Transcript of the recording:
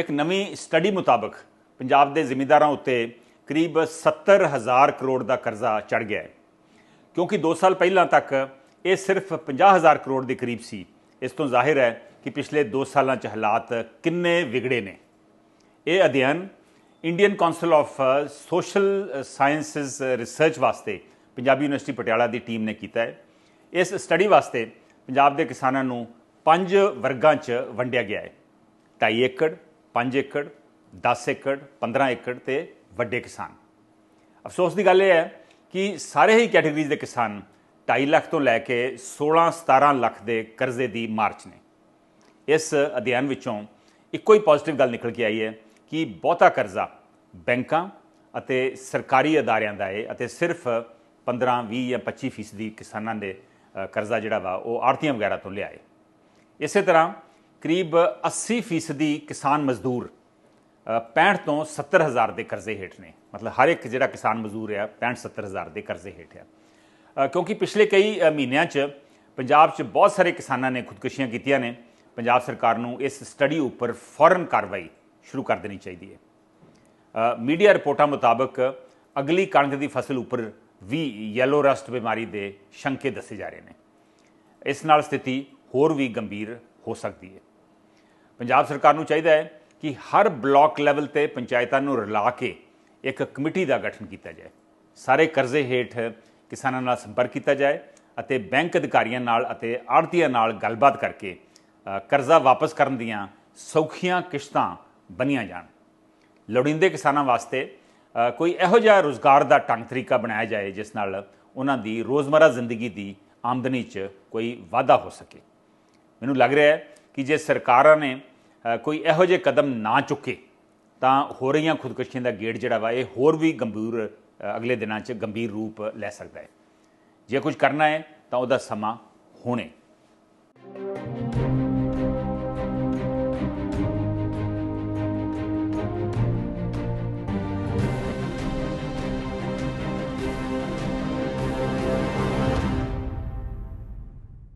ਇੱਕ ਨਵੀਂ ਸਟੱਡੀ ਮੁਤਾਬਕ ਪੰਜਾਬ ਦੇ ਜ਼ਿਮੀਂਦਾਰਾਂ ਉੱਤੇ ਕਰੀਬ 70000 ਕਰੋੜ ਦਾ ਕਰਜ਼ਾ ਚੜ ਗਿਆ ਹੈ। ਕਿਉਂਕਿ 2 ਸਾਲ ਪਹਿਲਾਂ ਤੱਕ ਇਹ ਸਿਰਫ 50000 ਕਰੋੜ ਦੇ ਕਰੀਬ ਸੀ। ਇਸ ਤੋਂ ਜ਼ਾਹਿਰ ਹੈ ਕਿ ਪਿਛਲੇ 2 ਸਾਲਾਂ 'ਚ ਹਾਲਾਤ ਕਿੰਨੇ ਵਿਗੜੇ ਨੇ। ਇਹ ਅਧਿਐਨ Indian council of social sciences research ਵਾਸਤੇ ਪੰਜਾਬੀ ਯੂਨੀਵਰਸਿਟੀ ਪਟਿਆਲਾ ਦੀ ਟੀਮ ਨੇ ਕੀਤਾ ਹੈ। ਇਸ ਸਟੱਡੀ ਵਾਸਤੇ ਪੰਜਾਬ ਦੇ ਕਿਸਾਨਾਂ ਨੂੰ ਪੰਜ ਵਰਗਾਂ 'ਚ ਵੰਡਿਆ ਗਿਆ ਹੈ। 2.5 ਏਕੜ 5 ਏਕੜ 10 ਏਕੜ 15 ਏਕੜ ਤੇ ਵੱਡੇ ਕਿਸਾਨ। ਅਫਸੋਸ ਦੀ ਗੱਲ ਇਹ ਹੈ ਕਿ ਸਾਰੇ ਹੀ ਕੈਟਾਗਰੀਜ਼ ਦੇ ਕਿਸਾਨ 2.5 ਲੱਖ ਤੋਂ ਲੈ ਕੇ 16 17 ਲੱਖ ਦੇ ਕਰਜ਼ੇ ਦੀ ਮਾਰਚ ਨੇ। ਇਸ ਅਧਿਐਨ ਵਿੱਚੋਂ ਇੱਕੋ ਹੀ ਪੋਜ਼ਿਟਿਵ ਗੱਲ ਨਿਕਲ ਕੇ ਆਈ ਹੈ ਕਿ ਬਹੁਤਾ ਕਰਜ਼ਾ ਬੈਂਕਾਂ ਅਤੇ ਸਰਕਾਰੀ ਅਦਾਰਿਆਂ ਦਾ ਹੈ ਅਤੇ ਸਿਰਫ 15 20 ਜਾਂ 25 ਫੀਸਦੀ ਕਿਸਾਨਾਂ ਦੇ ਕਰਜ਼ਾ ਜਿਹੜਾ ਵਾ ਉਹ ਆੜਤੀਆਂ ਵਗੈਰਾ ਤੋਂ ਲਿਆ ਲਿਆਏ ਇਸੇ ਤਰ੍ਹਾਂ ਕਰੀਬ 80 ਫੀਸਦੀ ਕਿਸਾਨ ਮਜ਼ਦੂਰ ਅ, 65 ਤੋਂ 70 ਹਜ਼ਾਰ ਦੇ ਕਰਜ਼ੇ ਹੇਠ ਨੇ। ਮਤਲਬ ਹਰ ਇੱਕ ਜਿਹੜਾ ਕਿਸਾਨ ਮਜ਼ਦੂਰ ਆ 65 70 ਹਜ਼ਾਰ ਦੇ ਕਰਜ਼ੇ ਹੇਠ ਆ। ਕਿਉਂਕਿ ਪਿਛਲੇ ਕਈ ਮਹੀਨਿਆਂ 'ਚ ਪੰਜਾਬ 'ਚ ਬਹੁਤ ਸਾਰੇ ਕਿਸਾਨਾਂ ਨੇ ਖੁਦਕੁਸ਼ੀਆਂ ਕੀਤੀਆਂ ਨੇ। ਪੰਜਾਬ ਸਰਕਾਰ ਨੂੰ ਇਸ ਸਟੱਡੀ ਉੱਪਰ ਫੌਰਨ ਕਾਰਵਾਈ ਸ਼ੁਰੂ ਕਰ ਦੇਣੀ ਚਾਹੀਦੀ ਹੈ। ਮੀਡੀਆ ਰਿਪੋਰਟਾਂ ਮੁਤਾਬਕ ਅਗਲੀ ਕਣਕ ਦੀ ਫਸਲ ਉੱਪਰ ਵੀ ਯੈਲੋ ਰਸਟ ਬਿਮਾਰੀ ਦੇ ਸ਼ੰਕੇ ਦੱਸੇ ਜਾ ਰਹੇ ਨੇ। ਇਸ ਨਾਲ ਸਥਿਤੀ ਹੋਰ ਵੀ ਗੰਭੀਰ ਹੋ ਸਕਦੀ ਹੈ। ਪੰਜਾਬ ਸਰਕਾਰ ਨੂੰ ਚਾਹੀਦਾ ਹੈ ਕਿ ਹਰ ਬਲਾਕ ਲੈਵਲ ਤੇ ਪੰਚਾਇਤਾਂ ਨੂੰ ਰਲਾ ਕੇ ਇੱਕ ਕਮੇਟੀ ਦਾ ਗਠਨ ਕੀਤਾ ਜਾਏ। ਸਾਰੇ ਕਰਜ਼ੇ ਹੇਠ ਕਿਸਾਨਾਂ ਨਾਲ ਸੰਪਰਕ ਕੀਤਾ ਜਾਏ ਅਤੇ ਬੈਂਕ ਅਧਿਕਾਰੀਆਂ ਨਾਲ ਅਤੇ ਆੜਤੀਆਂ ਨਾਲ ਗੱਲਬਾਤ ਕਰਕੇ ਕਰਜ਼ਾ ਵਾਪਸ ਕਰਨ ਦੀਆਂ ਸੌਖੀਆਂ ਕਿਸ਼ਤਾਂ ਬਣੀਆਂ ਜਾਣ। ਲੋੜੀਂਦੇ ਕਿਸਾਨਾਂ ਵਾਸਤੇ ਕੋਈ ਇਹੋ ਜਿਹਾ ਰੋਜ਼ਗਾਰ ਦਾ ਢੰਗ ਤਰੀਕਾ ਬਣਾਇਆ ਜਾਏ ਜਿਸ ਨਾਲ ਉਹਨਾਂ ਦੀ ਰੋਜ਼ਮਰਾ ਜ਼ਿੰਦਗੀ ਦੀ ਆਮਦਨੀ 'ਚ ਕੋਈ ਵਾਧਾ ਹੋ ਸਕੇ। ਮੈਨੂੰ ਲੱਗ ਰਿਹਾ ਹੈ ਕਿ ਜੇ ਸਰਕਾਰਾਂ ਨੇ ਕੋਈ ਇਹੋ ਜਿਹੇ ਕਦਮ ਨਾ ਚੁੱਕੇ, ਤਾਂ ਹੋ ਰਹੀਆਂ ਖੁਦਕੁਸ਼ੀਆਂ ਦਾ ਗੇਟ ਜਿਹੜਾ ਵਾ, ਇਹ ਹੋਰ ਵੀ ਗੰਭੀਰ ਅਗਲੇ ਦਿਨਾਂ 'ਚ ਗੰਭੀਰ ਰੂਪ ਲੈ ਸਕਦਾ ਹੈ। ਜੇ ਕੁਝ ਕਰਨਾ ਹੈ, ਤਾਂ ਉਹਦਾ ਸਮਾਂ ਹੁਣੇ